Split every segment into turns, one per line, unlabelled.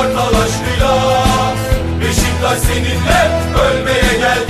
kartal aşkıyla Beşiktaş seninle ölmeye geldi.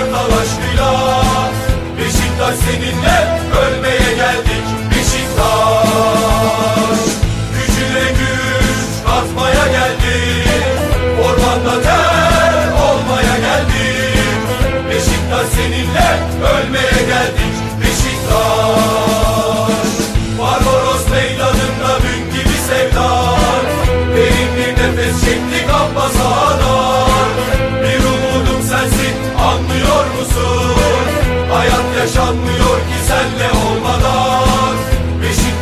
Kartal aşkıyla Beşiktaş seninle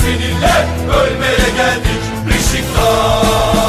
seninle ölmeye geldik. Beşiktaş